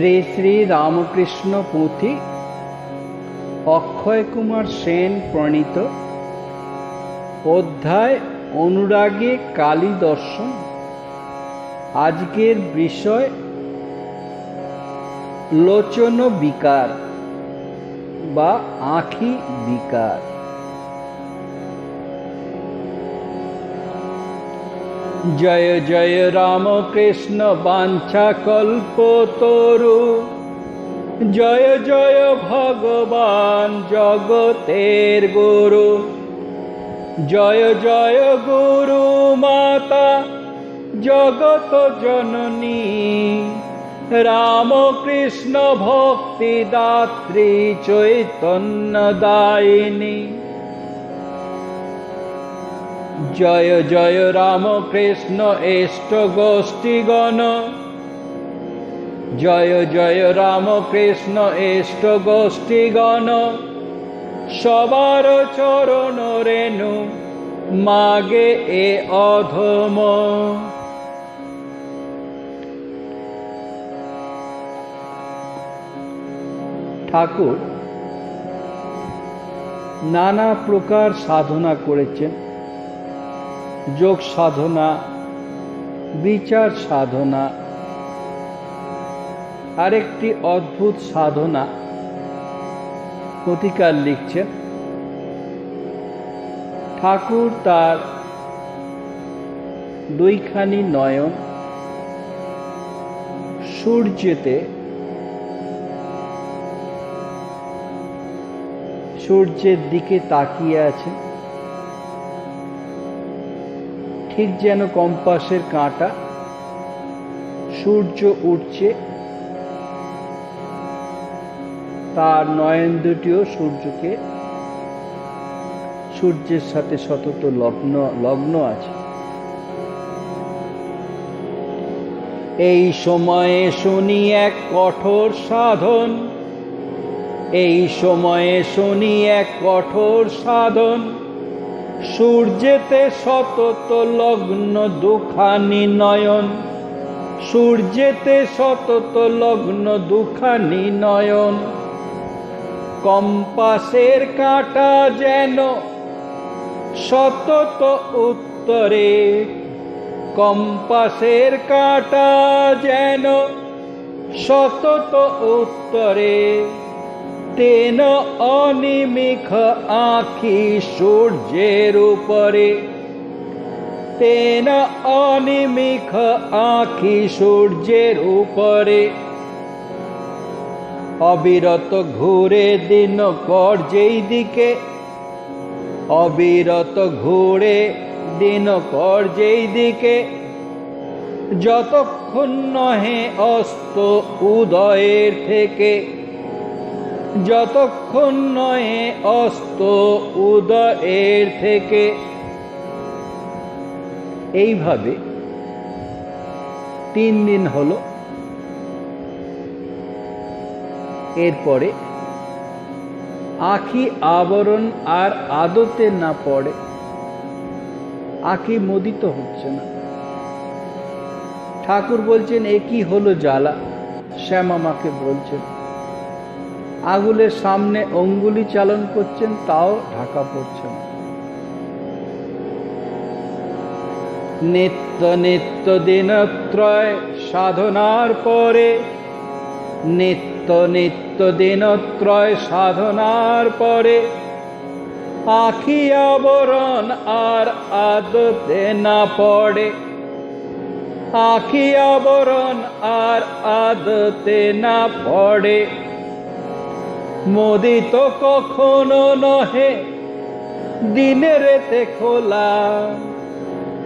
শ্রী শ্রী রামকৃষ্ণ পুঁথি, অক্ষয় কুমার সেন প্রণীত, অধ্যায় অনুরাগে কালী দর্শন। আজকের বিষয়, লোচন বিকার বা আঁখি বিকার। জয় জয় রামকৃষ্ণ বাঞ্ছা কল্প তরু জয় জয় ভগবান জগতের গুরু। জয় জয় গুরু মাতা জগত জননী। রামকৃষ্ণ ভক্তি দাত্রী চৈতন্য দায়িনী। জয় জয় রাম রামকৃষ্ণ এষ্ট গোষ্ঠীগণ জয় জয় রাম রামকৃষ্ণ এষ্ট গোষ্ঠীগণ সবার চরণ রেণু, মাগে এ অধম। ঠাকুর নানা প্রকার সাধনা করেছেন। যোগ সাধনা, বিচার সাধনা, আরেকটি অদ্ভুত সাধনা প্রতিকার লিখছেন ঠাকুর তার দুইখানি নয়ন সূর্যেতে, সূর্যের দিকে তাকিয়ে আছেন ঠিক যেন কম্পাসের কাঁটা, সূর্য উঠছে, তার নয়ন দুটিও সূর্যকে, সূর্যের সাথে সতত লগ্ন লগ্ন আছে। এই সময়ে শুনি এক কঠোর সাধন, এই সময়ে শুনি এক কঠোর সাধন। সূর্যেতে সতত লগ্ন দুখানি নয়ন। সূর্যেতে সতত লগ্ন দুখানি নয়ন। কম্পাসের কাঁটা যেন সতত উত্তরে। কম্পাসের কাঁটা যেন সতত উত্তরে। তেন অনিমিখ আখি সূর্যের উপরে। তেন অনিমিখ আখি সূর্যের উপরে। অবিরত ঘুরে দিন কর যেই দিকে। অবিরত ঘুরে দিন কর যেই দিকে। যতক্ষণ নহে অস্ত উদয়ের থেকে। যতক্ষণ নয় অস্ত উদয়ের থেকে। এইভাবে তিন দিন হলো। এরপরে আখি আবরণ আর আদতে না পড়ে, আখি মোদিত হচ্ছে না। ঠাকুর বলছেন, এ কি হলো জ্বালা? শ্যামামাকে বলছেন আগুলের সামনে অঙ্গুলি চালন করছেন, তাও ঢাকা পড়ছে না। নিত্য নিত্য দিনত্রয় সাধনার পরে, নিত্য নিত্য দিনত্রয় সাধনার পরে আখি আবরণ আর আদতে না পড়ে। আখি আবরণ আর আদতে না পড়ে। মোদিত কখনো নহে দিনেরেতে খোলা।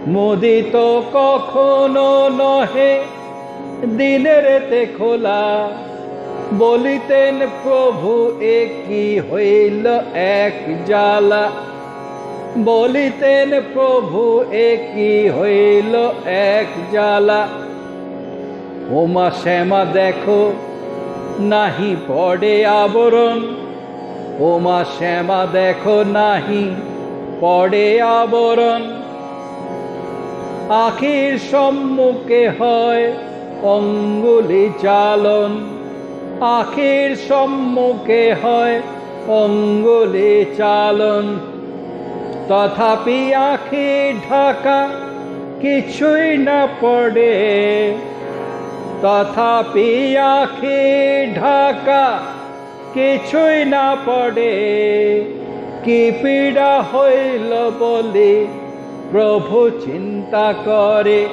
মোদিত কখনো নহে দিনেরেতে খোলা। বলিতেন, প্রভু, এ কি হইল এক জ্বালা? বলিতেন, প্রভু, এ কি হইল এক জ্বালা? ওমা শ্যামা, দেখো নাহি পড়ে আবরণ। ওমা শ্যামা দেখো নাহি পড়ে আবরণ। আখির সম্মুখে হয় অঙ্গুলি চালন। আখির সম্মুখে হয় অঙ্গুলি চালন। তথাপি আখি ঢাকা কিছুই না পড়ে। তথাপি আখি ঢাকা কিছুই না পড়ে। কি পীড়া হইল বলে? প্রভু চিন্তা করে,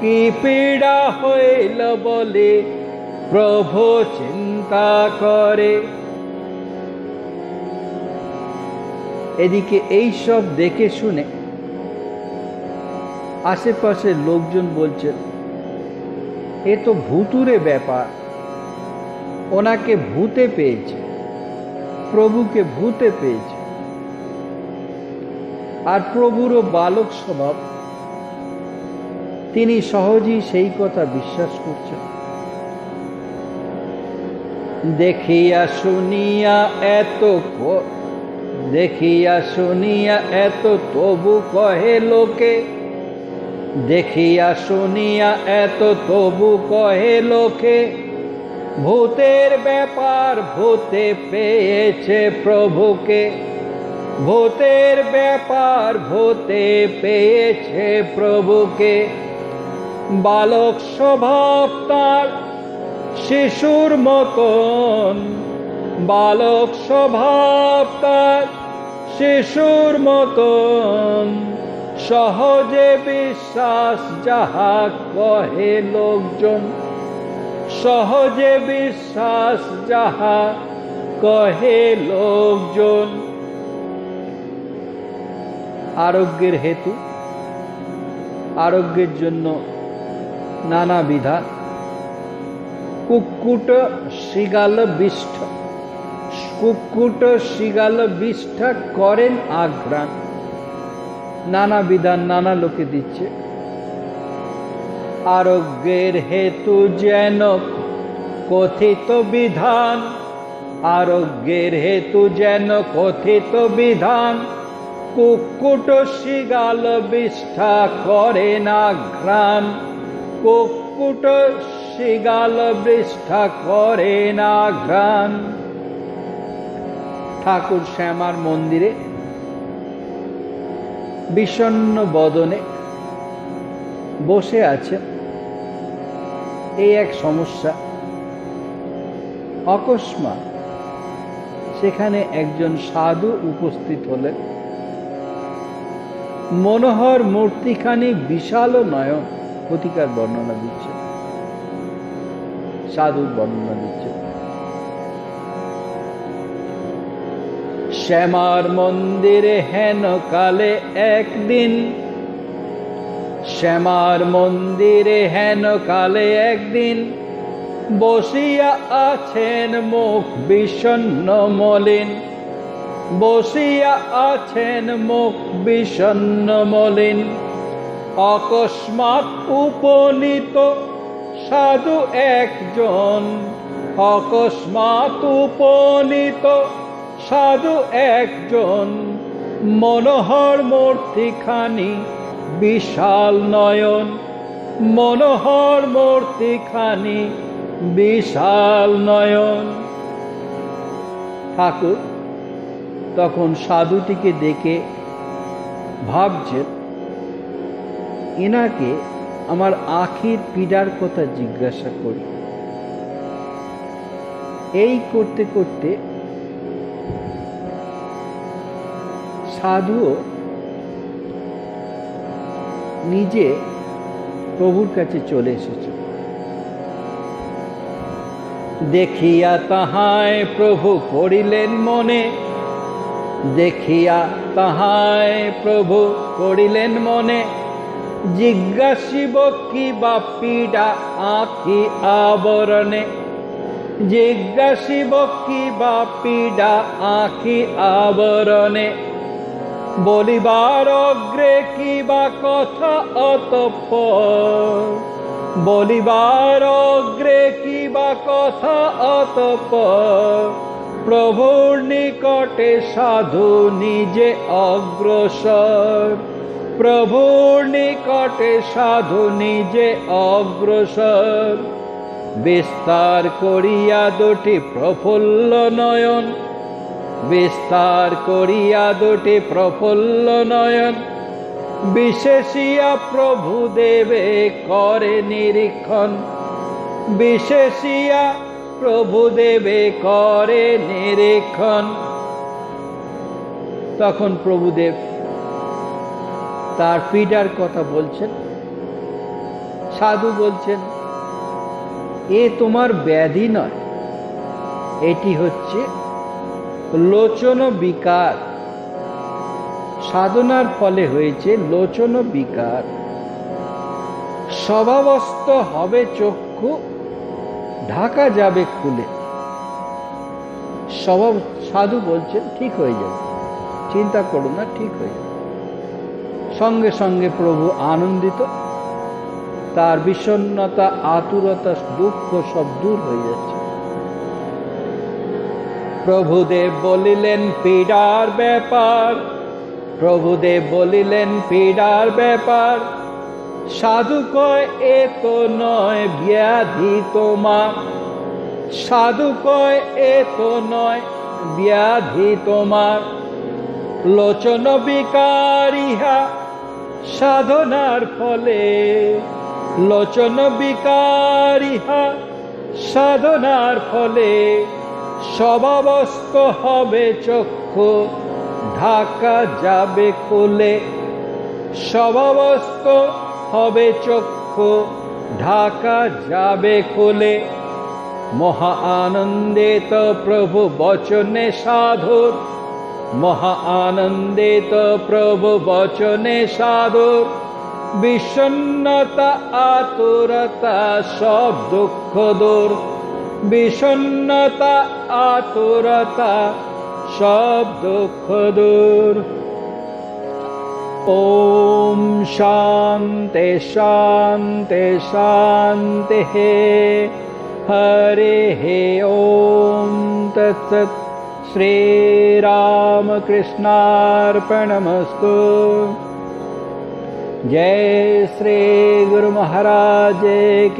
কি পীড়া হইল বলে? প্রভু চিন্তা করে। এদিকে এই সব দেখে শুনে আশেপাশের লোকজন বলছেন এ তো ভুতুরে ব্যাপার। ওনাকে ভূতে পেয়েছে, প্রভুকে ভূতে পেয়েছে। আর প্রভুরও বালক স্বভাব, তিনি সহজেই সেই কথা বিশ্বাস করছেন। দেখিয়া শুনিয়া এত দেখিয়া শুনিয়া এত তবু কহে লোকে দেখিয়া শুনিয়া এত তবু কহে লোকে, ভূতের ব্যাপার ভূতে পেয়েছে প্রভুকে, ভূতের ব্যাপার ভূতে পেয়েছে প্রভুকে। বালক স্বভাব তার শিশুর মতন, বালক স্বভাব তার শিশুর মতন। সহজে বিশ্বাস যাহা কহে লোকজন, সহজে বিশ্বাস যাহা কহে লোকজন। আরোগ্যের হেতু, আরোগ্যের জন্য নানা বিধান কুক্কুট শৃগাল বিষ্ঠ কুক্কুট শৃগাল বিষ্ঠা করেন আঘ্রাণ। নানা বিধান নানা লোকে দিচ্ছে। আরোগ্যের হেতু যেন কথিত বিধান, আরোগ্যের হেতু যেন কথিত বিধান। কুকুট শিগাল বিষ্ঠা করে না ঘ্রাণ, কুকুট শিগাল বিষ্ঠা করে না ঘ্রাণ। ঠাকুর শ্যামার মন্দিরে বিষণ্ণ বদনে বসে আছেন এই এক সমস্যা। অকস্মাৎ সেখানে একজন সাধু উপস্থিত হলেন। মনোহর মূর্তিখানি বিশাল নয়ন। প্রতিকার বর্ণনা দিচ্ছে। সাধুর বর্ণনা দিচ্ছে। শ্যামার মন্দিরে হেন কালে একদিন। শ্যামার মন্দিরে হেন কালে একদিন বসিয়া আছেন মুখ বিষণ্ণ মলিন। বসিয়া আছেন মুখ বিষণ্ণ মলিন। অকস্মাৎ উপনীত সাধু একজন। অকস্মাৎ উপনীত সাধু একজন, মনোহর মূর্তিখানি, বিশাল নয়ন, মনোহর মূর্তিখানি, বিশাল নয়ন। ঠাকুর তখন সাধুটিকে দেখে ভাবছেন, এনাকে আমার আখির পীড়ার কথা জিজ্ঞাসা করি। এই করতে করতে সাধুও নিজে প্রভুর কাছে চলে এসেছে। দেখিয়া তাহায় প্রভু করিলেন মনে, দেখিয়া তাহায় প্রভু করিলেন মনে, জিজ্ঞাসিব কি বা পীড়া আঁকি আবরণে, জিজ্ঞাসিব কি বা পীড়া আঁকি আবরণে বলিবার অগ্রে কি বা কথা অতঃপর? বলিবার অগ্রে কি বা কথা অতঃপর? প্রভুর নিকটে সাধু নিজে অগ্রসর। প্রভুর নিকটে সাধু নিজে অগ্রসর। বিস্তার করিয়া দুটি প্রফুল্ল নয়ন বিস্তার করিয়া দুটি প্রফুল্ল নয়ন। বিশেষিয়া প্রভু দেবে করে নিরীক্ষণ। বিশেষিয়া প্রভু দেবে করে নিরীক্ষণ। তখন প্রভুদেব তার পীড়ার কথা বলছেন। সাধু বলছেন, এ তোমার ব্যাধি নয়, এটি হচ্ছে লোচন বিকার। সাধনার ফলে হয়েছে লোচন বিকার। স্বভাবস্থ হবে চক্ষু, ঢাকা যাবে খুলে। স্বভাব সাধু বলছেন, ঠিক হয়ে যাবে। চিন্তা করো না, ঠিক হয়ে যাবে। সঙ্গে সঙ্গে প্রভু আনন্দিত। তার বিষণ্ণতা, আতুরতা, দুঃখ সব দূর হয়ে যাচ্ছে। প্রভুদেব বলিলেন, পীড়ার ব্যাপার। প্রভুদেব বলিলেন, পীড়ার ব্যাপার। সাধু কয়, এ তো নয় ব্যাধি তোমার। সাধু কয়, এ তো নয় ব্যাধি তোমার। লোচন বিকারিহা সাধনার ফলে, লোচন বিকারিহা সাধনার ফলে। স্বভাবস্থ হবে চক্ষু, ঢাকা যাবে কোলে। স্বভাবস্থ হবে চক্ষু, ঢাকা যাবে কোলে। মহা আনন্দিত প্রভু বচনে সাধুর। মহা আনন্দিত প্রভু বচনে সাধুর। বিষণ্ণতা, আতুরতা, সব দুঃখ দূর। विषुन्नत आतुरत शुखदूर् ॐ शान्ते शान्ते शान्तिः हरे ॐ तत्सत् श्रीरामकृष्णार्पणमस्तु। जय श्री गुरुमहाराज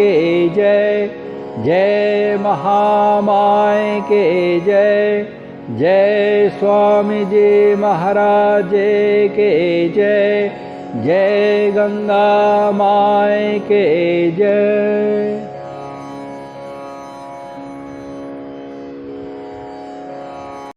के जय। जय महामाय के जय जय स्वामी जी महाराज के जय जय गंगा माय के जय